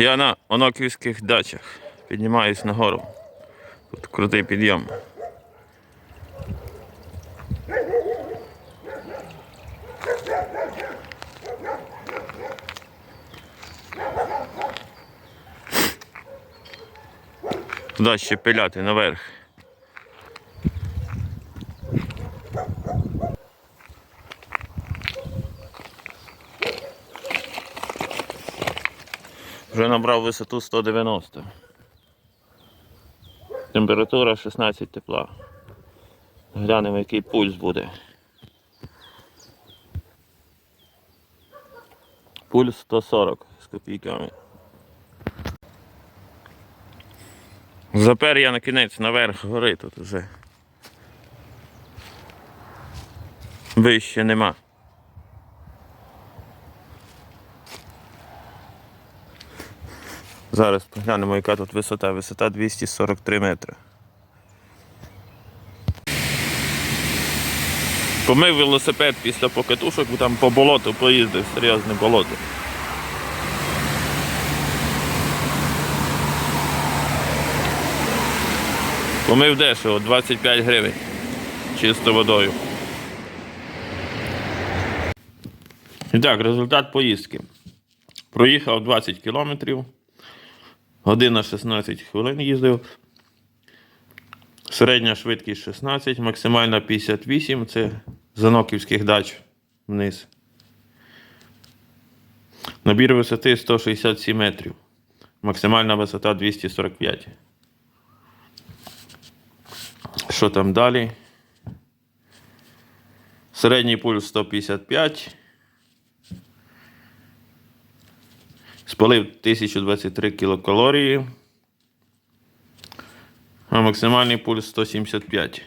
Я на Оноківських дачах. Піднімаюсь нагору. Тут крутий підйом. Туди ще пиляти наверх. Вже набрав висоту 190. Температура 16 тепла. Глянемо, який пульс буде. Пульс 140 з копійками. Запер я на кінець наверх гори тут вже. Вище нема. Зараз поглянемо, яка тут висота. Висота 243 метри. Помив велосипед після покатушок, бо там по болоту поїздив, серйозне болото. Помив дешево, 25 гривень. Чисто водою. І так, результат поїздки. Проїхав 20 кілометрів. Година 16 хвилин їздив. Середня швидкість 16, максимальна 58, це з Аноківських дач вниз. Набір висоти 167 метрів. Максимальна висота 245. Що там далі? Середній пульс 155. Спалив 1023 кілокалорії. А максимальний пульс 175.